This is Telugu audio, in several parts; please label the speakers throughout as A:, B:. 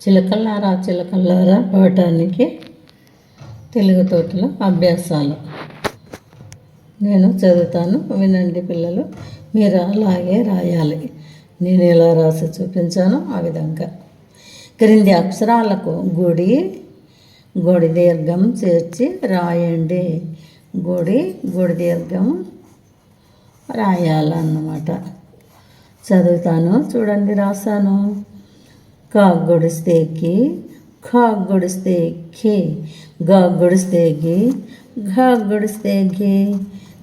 A: చిలకల్లారా చిలకల్లారా పాడటానికి తెలుగు తోటలో అభ్యాసాలు. నేను చదువుతాను వినండి పిల్లలు మీరు అలాగే రాయాలి. నేను ఎలా రాసి చూపించానో ఆ విధంగా. క్రింది అక్షరాలకు గుడి గుడి దీర్ఘం చేర్చి రాయండి. గుడి గుడి దీర్ఘం రాయాలన్నమాట. చదువుతాను చూడండి రాశాను. కా గొడిస్తే కి ఖా గొడిస్తే ఖే గా గొడిస్తే గి ఘా గొడిస్తే ఘి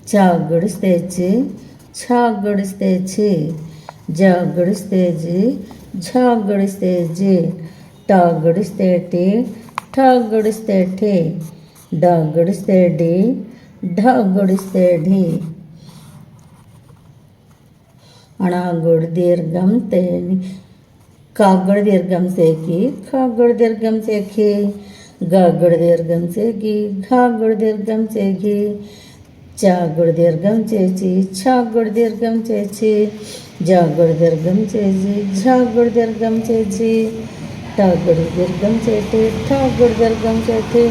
A: చా గొడిస్తే చి ఛా గొడిస్తే చి జ గొడిస్తే జి ఝ గొడిస్తే జి ట గొడిస్తే టి ఠ గొడిస్తే ఠి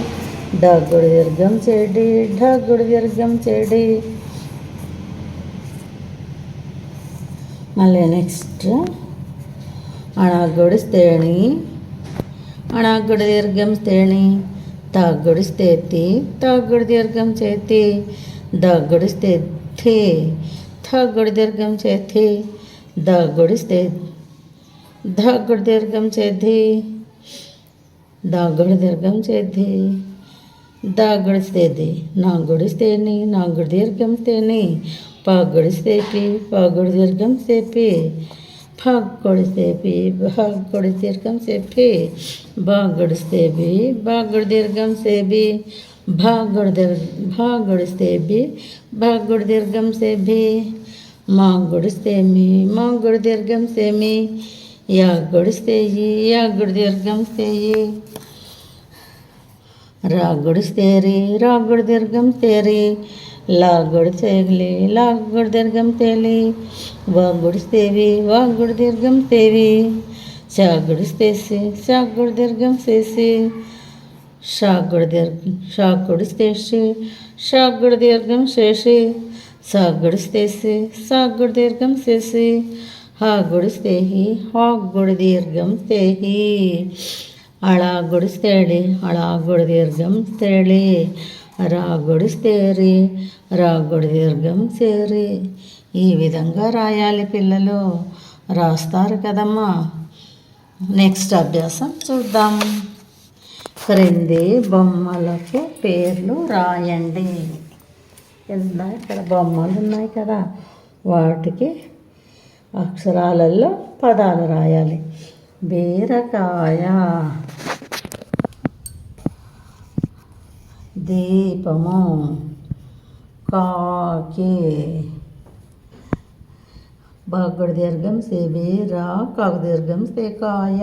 A: డ గొడిస్తే డి ఢ గొడిస్తే ఢి అణాగుడు దీర్ఘం తేని కాగుడు దీర్ఘం సేకి ఖాగుడు దీర్ఘం సేకి గాగుడు దీర్ఘం సేకి ఘాగుడు దీర్ఘం సేకి చాగుడు దీర్ఘం చేచి ఛాగుడు దీర్ఘం చేచి జాగుడు దీర్ఘం చేసి ఝాగుడు దీర్ఘం చేచి టాగుడు దీర్ఘం చేటి ఠాగుడు దీర్ఘం చేతి డాగుడు దీర్ఘం చేడి దీర్ఘం చేతి మళ్ళీ నెక్స్ట్ అణాగుడి దీర్ఘం స్తేణి తాగుడి దీర్ఘం చేతి దగ్గుడి స్తేథి థగుడి దీర్ఘం చేతి దగ్గుడి స్తే దీర్ఘం చేది దీర్ఘం फग से भी भग दीर्घम से फे भगड़ से भी, भगड़ दीर्घम से भी, भगड़ भगड़ से भी, भगड़ दीर्घम से भी, मगड़ से मी, मगड़ दीर्घम से मी या गड़ से ये या गड़ दीर्घम से ये, रागड़ से रे, रागड़ दीर्घम से रे लागड चेगले लागड दीर्घंतेली वागुडिस्तेवी वागुड दीर्घंतेवी షాగుడిస్తేసి చాగుడు దీర్ఘం చేసి షాగుడు దీర్ఘం షాకుడిస్తేసి షాగుడు దీర్ఘం చేసి సాగుడిస్తేసి సాగుడు దీర్ఘం చేసి హాగుడిస్తేహి హాగుడు దీర్ఘం తేహి అళాగుడిస్తేళి గుడి దీర్ఘం తేళి రాగుడు స్తేరి రాగుడు దీర్ఘం సేరి ఈ విధంగా రాయాలి పిల్లలు. రాస్తారు కదమ్మా. నెక్స్ట్ అభ్యాసం చూద్దాం. క్రింది బొమ్మలకు పేర్లు రాయండి. కింద ఇక్కడ బొమ్మలు ఉన్నాయి కదా. వాటికి అక్షరాలలో పదాలు రాయాలి. బీరకాయ. దీపము కాకి. బాగుడు దీర్ఘం సే బీరా కాకు దీర్ఘం సే కాయ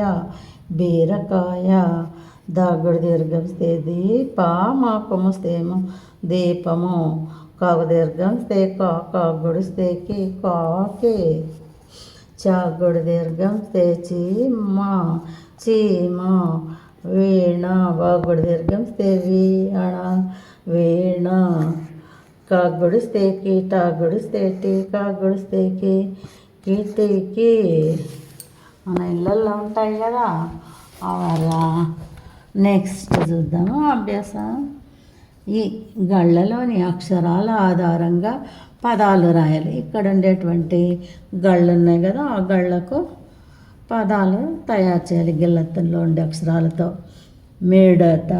A: బీరకాయ. దాగుడు దీర్ఘం సే దీప మాకము స్థేము దీపము. కాకు దీర్ఘం సే కా స్థేకి స్తేకి కాకి. చాగుడు దీర్ఘం స్థే చీమ చీమ. వీణ బాగుడు దీర్ఘం స్తేవి అణ వీణ. కాగుడు స్తేకి టాగుడు స్తేటి కాగుడు స్తేకి కిటికి మన ఇళ్ళల్లో ఉంటాయి కదా అవరా. నెక్స్ట్ చూద్దాము అభ్యాసం. ఈ గళ్ళలోని అక్షరాల ఆధారంగా పదాలు రాయాలి. ఇక్కడ ఉండేటువంటి గళ్ళు ఉన్నాయి కదా ఆ గళ్ళకు పదాలు తయారు చేయాలి గిల్లత్తంలో ఉండే అక్షరాలతో. మేడత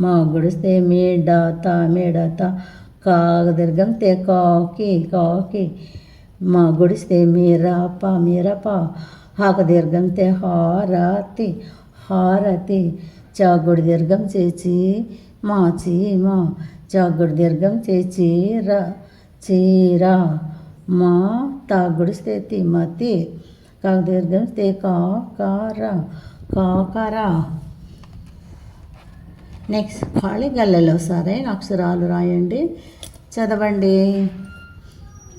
A: మా గుడిస్తే మేడత మేడత కాగ దీర్ఘం తే కాకి కాకి మా గుడిస్తే మీరప మీరప హాక దీర్ఘం తే హారతి హారతి చాగుడి దీర్ఘం చేచి మా చీమ చాగుడి దీర్ఘం చేచి ర చీర మా తాగుడిస్తే తిమతి కాకు దీర్ఘం తే కాకర కాకర నెక్స్ట్ ఖాళీ గల్లలో సరైన అక్షరాలు రాయండి. చదవండి.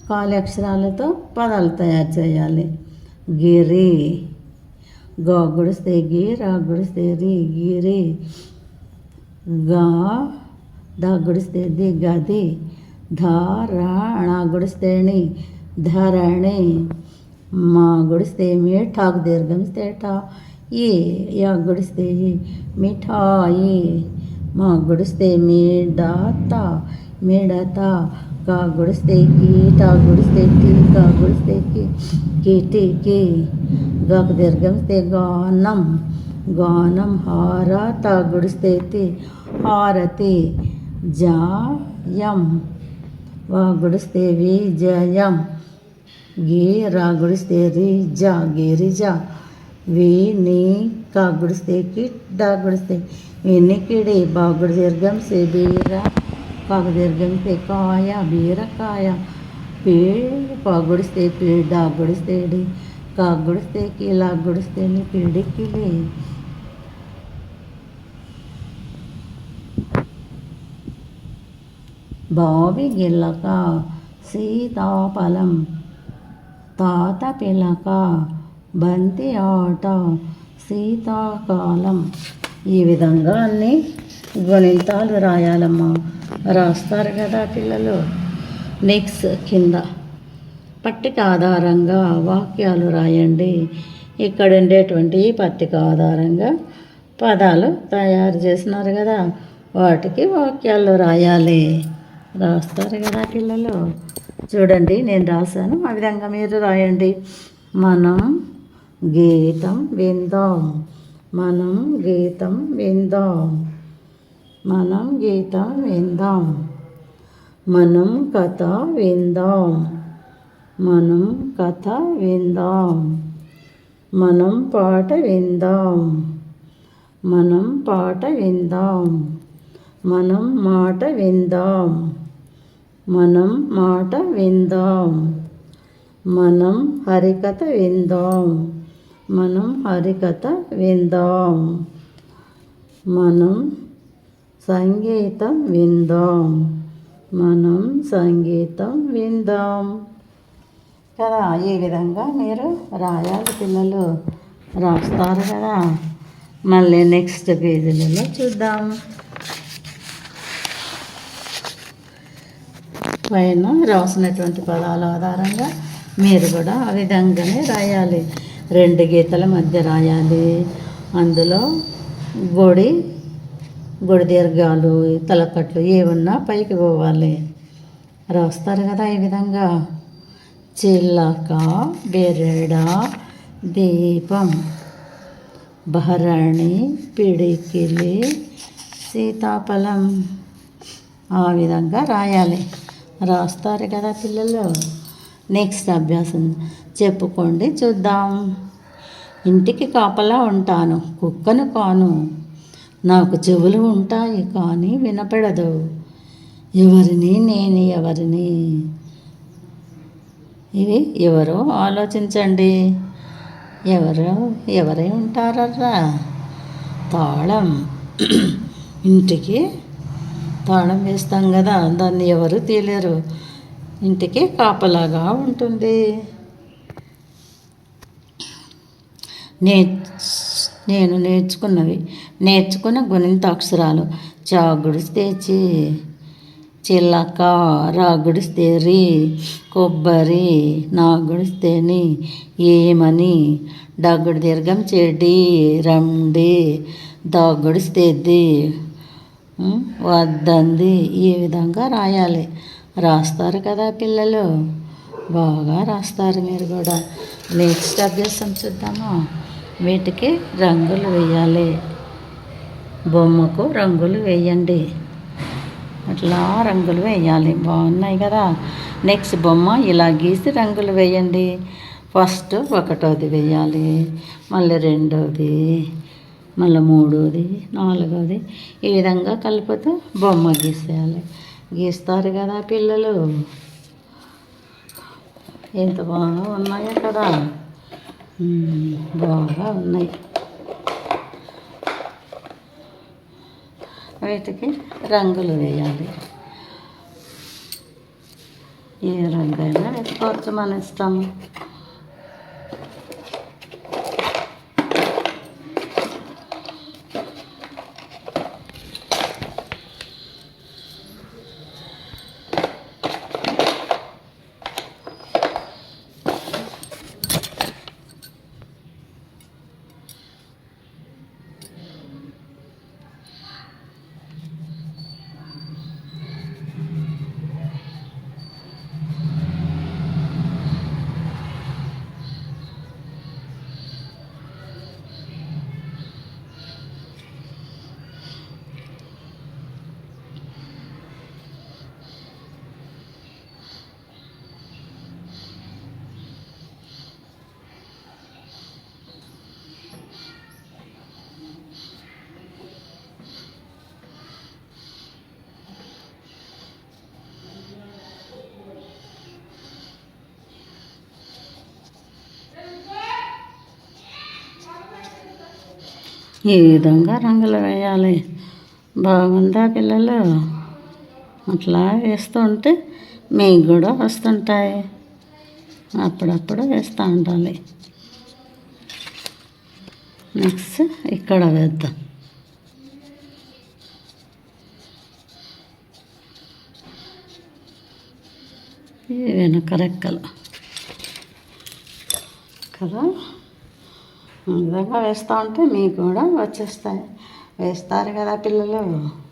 A: ఖాళీ అక్షరాలతో పదాలు తయారు చేయాలి. గిరి. గా గుడిస్తే గి రా గుడిస్తే రి గిరి. గా దా గుడిస్తే ది గది ధా రా ధరణి మా గుడిస్తే మీ ఠాకు దీర్ఘమిస్తే ఠా ఈ యా గుడిస్తే ఈ మిఠాయి మా గుడిస్తే మీడాత మీడత కా గుడిస్తే కీ టా గుడిస్తే టీ కా గుడిస్తే కి కీటి కి గాకు దీర్ఘమిస్తే గానం గానం హార తా గుడిస్తే తి హారతి జాయం వా గుడిస్తే విజయం గే రా గుడిస్తే రి జా గిరిజ వి నీ కా గుడిస్తే కిట్ డా గుడిస్తే వినికిడి బాగుడు దీర్ఘం సే బీర కాకు దీర్ఘం సే కాయ బీరకాయ పే పాగుడిస్తే పీడ గుడిస్తే డి కా గుడిస్తే కిలా గుడిస్తే ని పిడికిలి బావి గిల్లక సీతాఫలం తాత పిలక బంతి ఆట శీతాకాలం. ఈ విధంగా అన్ని గణితాలు రాయాలమ్మా. రాస్తారు కదా పిల్లలు. నెక్స్ట్ కింద. పట్టిక ఆధారంగా వాక్యాలు రాయండి. ఇక్కడ ఉండేటువంటి ఈ పట్టిక ఆధారంగా పదాలు తయారు చేసినారు కదా. వాటికి వాక్యాలు రాయాలి. రాస్తారు కదా పిల్లలు. చూడండి నేను రాశాను. ఆ విధంగా మీరు రాయండి. మనం గీతం విందాం. మనం గీతం విందాం. మనం గీతం విందాం. మనం కథ విందాం. మనం కథ విందాం. మనం పాట విందాం. మనం పాట విందాం. మనం మాట విందాం. మనం మాట విందాం. మనం హరికథ విందాం. మనం హరికథ విందాం. మనం సంగీతం విందాం. మనం సంగీతం విందాం. కదా ఈ విధంగా మీరు రాయాలి పిల్లలు. రాస్తారు కదా. మళ్ళీ నెక్స్ట్ పేజీలలో చూద్దాం. పైన రాసినటువంటి పదాల ఆధారంగా మీరు కూడా ఆ విధంగానే రాయాలి. రెండు గీతల మధ్య రాయాలి. అందులో గొడి గొడి దీర్ఘాలు తలకట్లు ఏమున్నా పైకి పోవాలి. రాస్తారు కదా ఈ విధంగా. చిల్లక బెరడ దీపం భరణి పిడికిలి సీతాఫలం ఆ విధంగా రాయాలి. రాస్తారు కదా పిల్లలు. నెక్స్ట్ అభ్యాసం. చెప్పుకోండి చూద్దాం. ఇంటికి కాపలా ఉంటాను కుక్కను కాను. నాకు చెవులు ఉంటాయి కానీ వినపడదు. ఎవరిని నేను ఎవరిని? ఇవి ఎవరో ఆలోచించండి. ఎవరు ఎవరై ఉంటారర్రా? తాళం. ఇంటికి తాళం వేస్తాం కదా దాన్ని ఎవరు తీయలేరు ఇంటికి కాపలాగా ఉంటుంది. నే నేను నేర్చుకున్నవి నేర్చుకున్న గుణింత అక్షరాలు చా చి చిల్లక రాగుడిస్తే రీ కొబ్బరి నాగుడిస్తే నీ ఏమని? డగ్గుడు దీర్ఘం చెడి రండి దాగుడిస్తే ది వద్దంది. ఈ విధంగా రాయాలి. రాస్తారు కదా పిల్లలు. బాగా రాస్తారు మీరు కూడా. నెక్స్ట్ అభ్యాసం చూద్దాము? వీటికి రంగులు వేయాలి. బొమ్మకు రంగులు వేయండి. అట్లా రంగులు వేయాలి. బాగున్నాయి కదా. నెక్స్ట్ బొమ్మ ఇలా గీసి రంగులు వేయండి. ఫస్ట్ ఒకటోది వేయాలి. మళ్ళీ రెండోది. మళ్ళీ మూడోది నాలుగోది ఈ విధంగా కలుపుతూ బొమ్మ గీసేయాలి. గీస్తారు కదా పిల్లలు. ఎంత బాగా ఉన్నాయో కదా బాగా ఉన్నాయి. వీటికి రంగులు వేయాలి. ఏ రంగైనా వేసుకోవచ్చు మన ఇష్టము ఈ విధంగా రంగులు వేయాలి. బాగుందా పిల్లలు? అట్లా వేస్తుంటే మీకు కూడా వస్తుంటాయి. అప్పుడప్పుడు వేస్తూ ఉండాలి. నెక్స్ట్ ఇక్కడ వేద్దాం. ఈ వెనక రెక్కలు. కదా? విధంగా వేస్తూ ఉంటే మీకు కూడా వచ్చేస్తాయి. వేస్తారు కదా పిల్లలు.